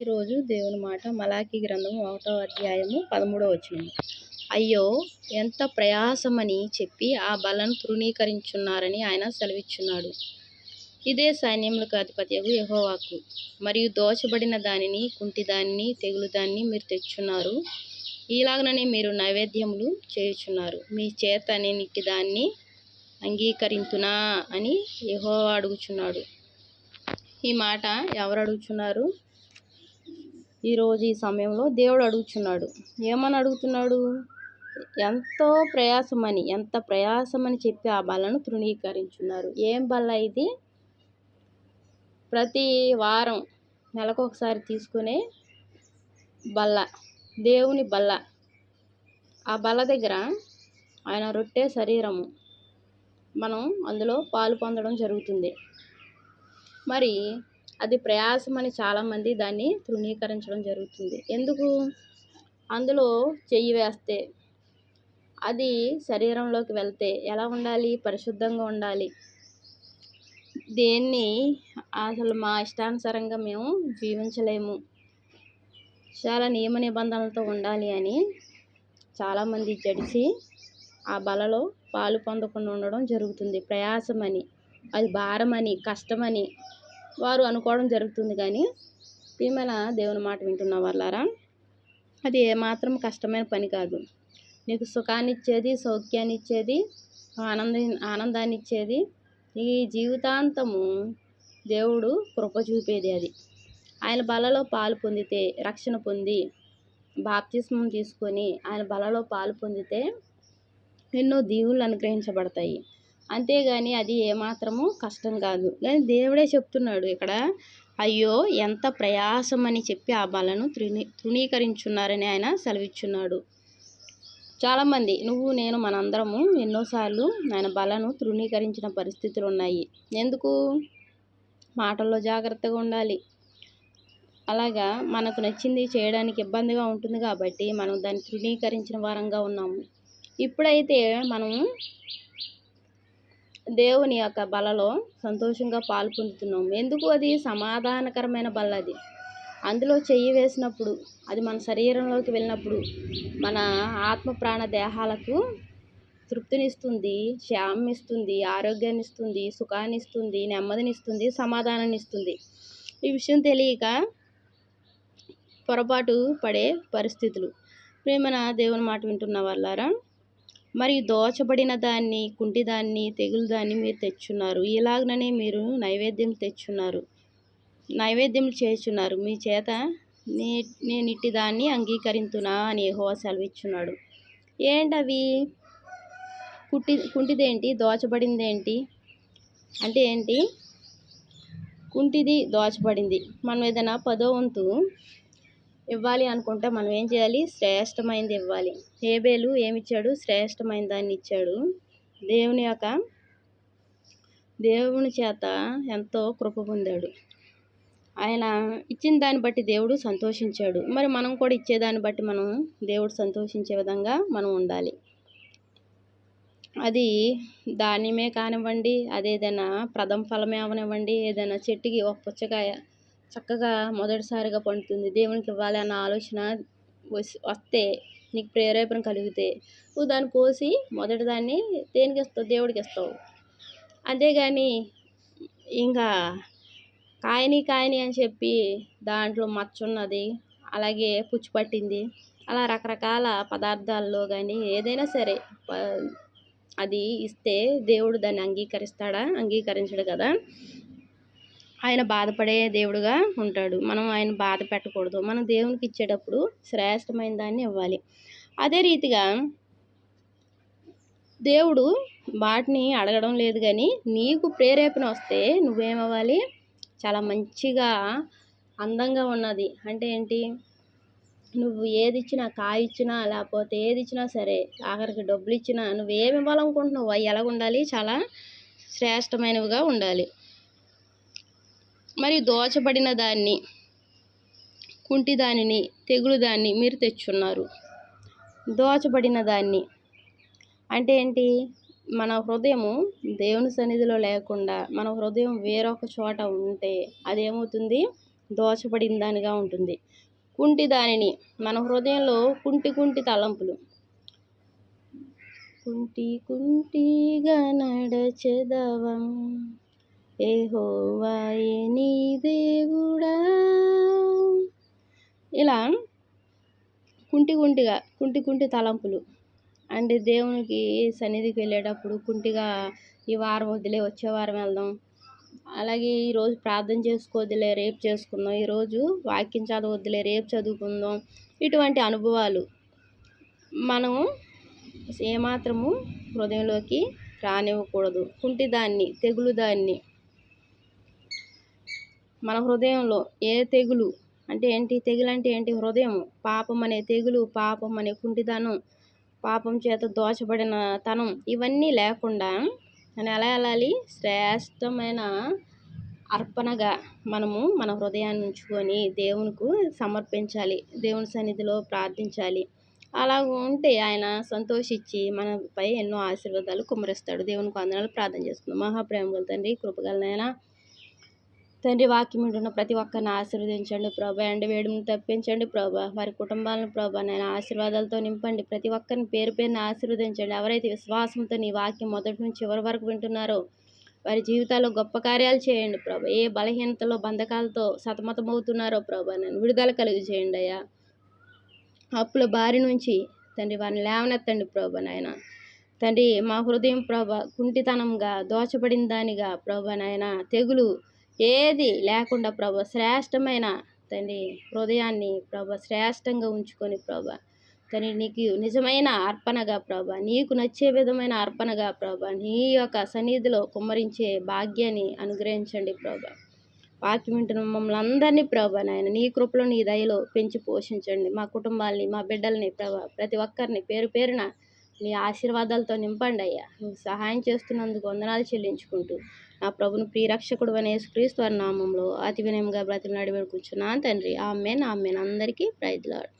ఈరోజు దేవుని మాట మలాకి గ్రంథం ఒకటో అధ్యాయము పదమూడో వచనం అయ్యో ఎంత ప్రయాసమని చెప్పి ఆ బలను తృణీకరించున్నారని ఆయన సెలవిచ్చున్నాడు. ఇదే సైన్యములకు అధిపత్యకు యహోవాకు. మరియు దోచబడిన దానిని కుంటి దానిని తెగులు దాన్ని మీరు తెచ్చున్నారు. ఇలాగననే మీరు నైవేద్యములు చేయుచున్నారు. మీ చేత నేను ఇట్టి దాన్ని అంగీకరింతునా అని యహోవా అడుగుచున్నాడు. ఈ మాట ఎవరు అడుగుచున్నారు? ఈరోజు ఈ సమయంలో దేవుడు అడుగుచున్నాడు. ఏమని అడుగుతున్నాడు? ఎంతో ప్రయాసమని ఎంత ప్రయాసమని చెప్పి ఆ బల్లను తృణీకరించున్నారు. ఏం బల్ల ఇది? ప్రతి వారం నెలకొకసారి తీసుకునే బల్ల దేవుని బల్ల. ఆ బల్ల దగ్గర ఆయన రొట్టె శరీరము. మనం అందులో పాలు పొందడం జరుగుతుంది. మరి అది ప్రయాసం అని చాలామంది దాన్ని తృణీకరించడం జరుగుతుంది. ఎందుకు? అందులో చెయ్యి వేస్తే అది శరీరంలోకి వెళ్తే ఎలా ఉండాలి? పరిశుద్ధంగా ఉండాలి. దేన్ని అసలు మా ఇష్టానుసారంగా మేము జీవించలేము. చాలా నియమ నిబంధనలతో ఉండాలి అని చాలామంది జడిసి ఆ బలలో పాలు పొందకుండా ఉండడం జరుగుతుంది. ప్రయాసమని అది భారమని కష్టమని వారు అనుకోవడం జరుగుతుంది కానీ తిరుమల దేవుని మాట వింటున్న వాళ్ళారా? అది ఏమాత్రం కష్టమైన పని కాదు. నీకు సుఖాన్ని ఇచ్చేది సౌఖ్యాన్ని ఇచ్చేది ఆనంద ఆనందాన్ని ఇచ్చేది ఈ జీవితాంతము దేవుడు కృప చూపేది అది. ఆయన బలలో పాలు పొందితే రక్షణ పొంది బాప్తిస్మం తీసుకొని ఆయన బలలో పాలు పొందితే ఎన్నో దీవులు అనుగ్రహించబడతాయి. అంతేగాని అది ఏమాత్రము కష్టం కాదు. కానీ దేవుడే చెప్తున్నాడు ఇక్కడ అయ్యో ఎంత ప్రయాసం అని చెప్పి ఆ బలను తృణీ తృణీకరించున్నారని ఆయన సెలవిచ్చున్నాడు. చాలామంది నువ్వు నేను మనందరము ఎన్నోసార్లు ఆయన బలను తృణీకరించిన పరిస్థితులు ఉన్నాయి ఎందుకు? మాటల్లో జాగ్రత్తగా ఉండాలి. అలాగా మనకు నచ్చింది చేయడానికి ఇబ్బందిగా ఉంటుంది కాబట్టి మనం దాన్ని తృణీకరించిన వారంగా ఉన్నాము. ఇప్పుడైతే మనం దేవుని యొక్క బలలో సంతోషంగా పాలు పొందుతున్నాం. ఎందుకు అది సమాధానకరమైన బల అది? అందులో చెయ్యి వేసినప్పుడు అది మన శరీరంలోకి వెళ్ళినప్పుడు మన ఆత్మ ప్రాణ దేహాలకు తృప్తినిస్తుంది శ్యామం ఇస్తుంది ఆరోగ్యాన్ని ఇస్తుంది సుఖాన్ని ఇస్తుంది సమాధానాన్ని ఇస్తుంది ఈ విషయం తెలియక పొరపాటు పడే పరిస్థితులు. ప్రేమన దేవుని మాట వింటున్న వాళ్ళారా మరియు దోచబడిన దాన్ని కుంటి దాన్ని తెగులు దాన్ని మీరు తెచ్చున్నారు. ఇలాగనే మీరు నైవేద్యం తెచ్చున్నారు. నైవేద్యం చేస్తున్నారు. మీ చేత నే నేను ఇట్టి దాన్ని అంగీకరించునా అని యెహోవా సెలవిచ్చున్నాడు. ఏంటవి? కుట్టి కుంటిదేంటి? దోచబడిందేంటి? అంటే ఏంటి? కుంటిది దోచబడింది. మనం ఏదైనా పదో వంతు ఇవ్వాలి అనుకుంటే మనం ఏం చేయాలి? శ్రేష్టమైనది ఇవ్వాలి. హేబేలు ఏమిచ్చాడు? శ్రేష్టమైన దాన్ని ఇచ్చాడు. దేవుని యొక్క దేవుని చేత ఎంతో కృప పొందాడు. ఆయన ఇచ్చిన దాన్ని బట్టి దేవుడు సంతోషించాడు. మరి మనం కూడా ఇచ్చేదాన్ని బట్టి మనం దేవుడు సంతోషించే విధంగా మనం ఉండాలి. అది ధాన్యమే కానివ్వండి అదేదైనా ప్రథమ ఫలమే అవనివ్వండి ఏదైనా చెట్టుకి ఒక పుచ్చకాయ చక్కగా మొదటిసారిగా పండుతుంది. దేవునికి ఇవ్వాలి అన్న ఆలోచన వస్తే నీకు ప్రేరేపణ కలిగితే నువ్వు దాన్ని కోసి మొదటి దాన్ని దేనికి ఇస్తావు? దేవుడికి ఇస్తావు. అంతేగాని ఇంకా కాయని కాయని అని చెప్పి దాంట్లో మచ్చ ఉన్నది అలాగే పుచ్చు పట్టింది అలా రకరకాల పదార్థాల్లో కానీ ఏదైనా సరే అది ఇస్తే దేవుడు దాన్ని అంగీకరిస్తాడా? అంగీకరించడు కదా? ఆయన బాధపడే దేవుడుగా ఉంటాడు. మనం ఆయన బాధ పెట్టకూడదు. మనం దేవునికి ఇచ్చేటప్పుడు శ్రేష్టమైన దాన్ని ఇవ్వాలి. అదే రీతిగా దేవుడు వాటిని అడగడం లేదు కానీ నీకు ప్రేరేపణ వస్తే నువ్వేమవ్వాలి? చాలా మంచిగా అందంగా ఉన్నది. అంటే ఏంటి? నువ్వు ఏది ఇచ్చినా కాయ ఇచ్చినా లేకపోతే ఏది ఇచ్చినా సరే ఆఖరికి డబ్బులు ఇచ్చినా నువ్వు ఏమి ఇవ్వాలనుకుంటున్నావు? అవి ఎలాగ ఉండాలి చాలా శ్రేష్టమైనవిగా ఉండాలి. మరియు దోచబడిన దాన్ని కుంటి దానిని తెగులు దాన్ని మీరు తెచ్చున్నారు. దోచబడిన దాన్ని అంటే ఏంటి? మన హృదయము దేవుని సన్నిధిలో లేకుండా మన హృదయం వేరొక చోట ఉంటే అదేమవుతుంది? దోచబడిన దానిగా ఉంటుంది. కుంటి దానిని మన హృదయంలో కుంటి కుంటి తలంపులు. కుంటి కుంటిగా నడచెదవం. ఏహోవాయే నీ దేవుడా? ఇలా కుంటి కుంటిగా కుంటి కుంటి తలంపులు. అంటే దేవునికి సన్నిధికి వెళ్ళేటప్పుడు కుంటిగా ఈ వారం వదిలే వచ్చే వారం వెళ్దాం. అలాగే ఈరోజు ప్రార్థన చేసుకోవద్దులే రేపు చేసుకుందాం. ఈరోజు వాక్యం చదవద్దులే రేపు చదువుకుందాం. ఇటువంటి అనుభవాలు మనము ఏమాత్రము హృదయంలోకి రానివ్వకూడదు. కుంటి దాన్ని తెగులు దాన్ని మన హృదయంలో ఏ తెగులు అంటే ఏంటి? తెగులు అంటే ఏంటి? హృదయం. పాపం అనే తెగులు పాపం అనే కుంటితనం పాపం చేత దోచబడిన తనం ఇవన్నీ లేకుండా అని ఎలా వెళ్ళాలి? శ్రేష్టమైన అర్పణగా మనము మన హృదయాన్ని ఉంచుకొని దేవునికి సమర్పించాలి. దేవుని సన్నిధిలో ప్రార్థించాలి. అలా ఉంటే ఆయన సంతోషించి మనపై ఎన్నో ఆశీర్వాదాలు కుమరిస్తాడు దేవునికి వందనాలు. ప్రార్థన చేసుకుందాం. మహాప్రేమ తండ్రి కృపగలనైనా తండ్రి వాక్యం ఉంటున్న ప్రతి ఒక్కరిని ఆశీర్వదించండి ప్రభా. ఎండ వేడిని తప్పించండి ప్రభా. వారి కుటుంబాలను ప్రభా నేను ఆశీర్వాదాలతో నింపండి. ప్రతి ఒక్కరిని పేరు పేరుని ఆశీర్వదించండి. ఎవరైతే విశ్వాసంతో నీ వాక్యం మొదటి నుంచి చివరి వరకు వింటున్నారో వారి జీవితాల్లో గొప్ప కార్యాలు చేయండి ప్రభా. ఏ బలహీనతలో బంధకాలతో సతమతమవుతున్నారో ప్రభా నేను విడుదల కలిగి చేయండి అయ్యా. అప్పుల బారి నుంచి తండ్రి వారిని లేవనెత్తండి ప్రభా నాయన. తండ్రి మా హృదయం ప్రభ కుంటితనంగా దోచబడిన దానిగా ప్రభ నాయన తెగులు ఏది లేకుండా ప్రభ శ్రేష్టమైన తండ్రి హృదయాన్ని ప్రభ శ్రేష్టంగా ఉంచుకొని ప్రభా తండ్రి నీకు నిజమైన అర్పణగా ప్రభ నీకు నచ్చే విధమైన అర్పణగా ప్రభ నీ యొక్క సన్నిధిలో కుమ్మరించే భాగ్యాన్ని అనుగ్రహించండి ప్రభ. వాక్యం వింటున్న మమ్మల్ని అందరినీ ప్రభ నాయన నీ కృపలో నీ దయలో పెంచి పోషించండి. మా కుటుంబాల్ని మా బిడ్డల్ని ప్రభ ప్రతి ఒక్కరిని పేరు పేరున నీ ఆశీర్వాదాలతో నింపండి అయ్యా. నువ్వు సహాయం చేస్తున్నందుకు వందనాలు చెల్లించుకుంటూ నా ప్రభుని ప్రియరక్షకుడు అనే క్రీస్తు నామంలో అతి వినయంగా బ్రతిమలాడి నడిపి కూర్చున్నాను తండ్రి ఆమెన్ ఆమెన్. అందరికీ ప్రైజ్లాడు